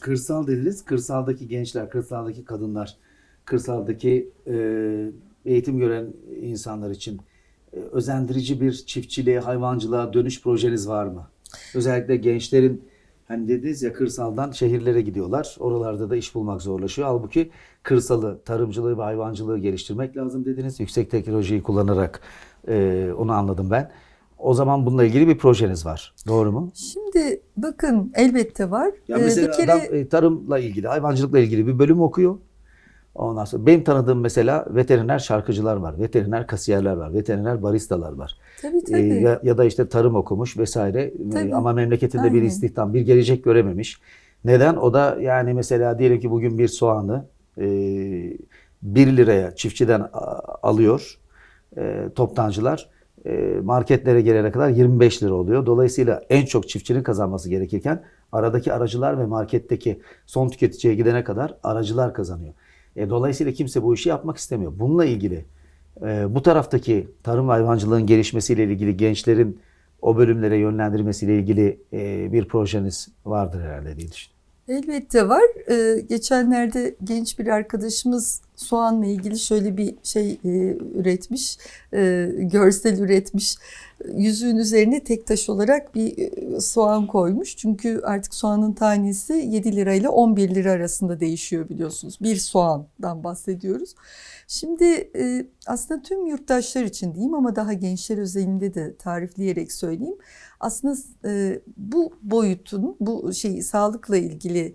Kırsal dediniz. Kırsaldaki gençler, kırsaldaki kadınlar, kırsaldaki e, eğitim gören insanlar için e, özendirici bir çiftçiliğe, hayvancılığa dönüş projeniz var mı? Özellikle gençlerin hani dediniz ya kırsaldan şehirlere gidiyorlar. Oralarda da iş bulmak zorlaşıyor. Halbuki kırsalı, tarımcılığı ve hayvancılığı geliştirmek lazım dediniz. Yüksek teknolojiyi kullanarak e, onu anladım ben. O zaman bununla ilgili bir projeniz var. Doğru mu? Şimdi bakın elbette var. Ya Ee, mesela bir kere adam e, tarımla ilgili, hayvancılıkla ilgili bir bölüm okuyor. Ondan sonra benim tanıdığım mesela veteriner şarkıcılar var, veteriner kasiyerler var, veteriner baristalar var. tabii E, tabii. ya, ya da işte tarım okumuş vesaire E, Tabii. ama memleketinde bir Aynen. istihdam, bir gelecek görememiş. Neden? O da yani mesela diyelim ki bugün bir soğanı e, 1 liraya çiftçiden alıyor e, toptancılar. Marketlere gelene kadar 25 lira oluyor. Dolayısıyla en çok çiftçinin kazanması gerekirken aradaki aracılar ve marketteki son tüketiciye gidene kadar aracılar kazanıyor. E, dolayısıyla kimse bu işi yapmak istemiyor. Bununla ilgili e, bu taraftaki tarım ve hayvancılığın gelişmesiyle ilgili gençlerin o bölümlere yönlendirmesiyle ilgili e, bir projeniz vardır herhalde diye düşünüyorum. Elbette var. Ee, geçenlerde genç bir arkadaşımız soğanla ilgili şöyle bir şey e, üretmiş, e, görsel üretmiş. Yüzüğün üzerine tek taş olarak bir e, soğan koymuş. Çünkü artık soğanın tanesi 7 lira ile 11 lira arasında değişiyor biliyorsunuz. Bir soğandan bahsediyoruz. Şimdi aslında tüm yurttaşlar için diyeyim ama daha gençler özelinde de tarifleyerek söyleyeyim. Aslında bu boyutun, bu şey sağlıkla ilgili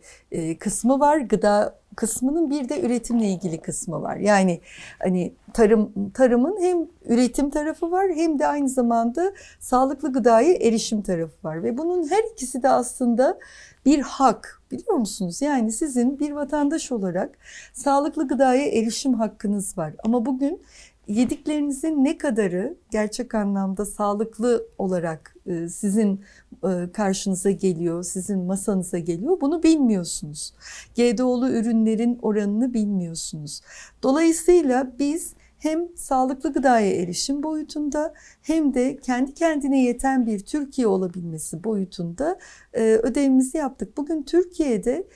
kısmı var, gıda kısmının bir de üretimle ilgili kısmı var. Yani hani tarım tarımın hem üretim tarafı var hem de aynı zamanda sağlıklı gıdaya erişim tarafı var ve bunun her ikisi de aslında bir hak biliyor musunuz? Yani sizin bir vatandaş olarak sağlıklı gıdaya erişim hakkınız var. Ama bugün yediklerinizin ne kadarı gerçek anlamda sağlıklı olarak e, sizin e, karşınıza geliyor, sizin masanıza geliyor bunu bilmiyorsunuz. GDO'lu ürünlerin oranını bilmiyorsunuz. Dolayısıyla biz hem sağlıklı gıdaya erişim boyutunda hem de kendi kendine yeten bir Türkiye olabilmesi boyutunda ödevimizi yaptık. Bugün Türkiye'de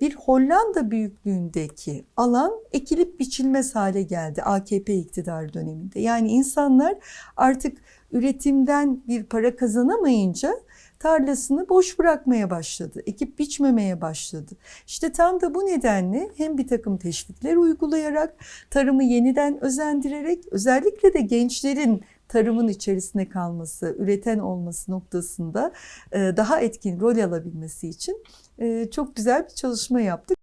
bir Hollanda büyüklüğündeki alan ekilip biçilmez hale geldi AKP iktidar döneminde. Yani insanlar artık üretimden bir para kazanamayınca tarlasını boş bırakmaya başladı. Ekip biçmemeye başladı. İşte tam da bu nedenle hem bir takım teşvikler uygulayarak, tarımı yeniden özendirerek, özellikle de gençlerin tarımın içerisinde kalması, üreten olması noktasında daha etkin rol alabilmesi için çok güzel bir çalışma yaptık.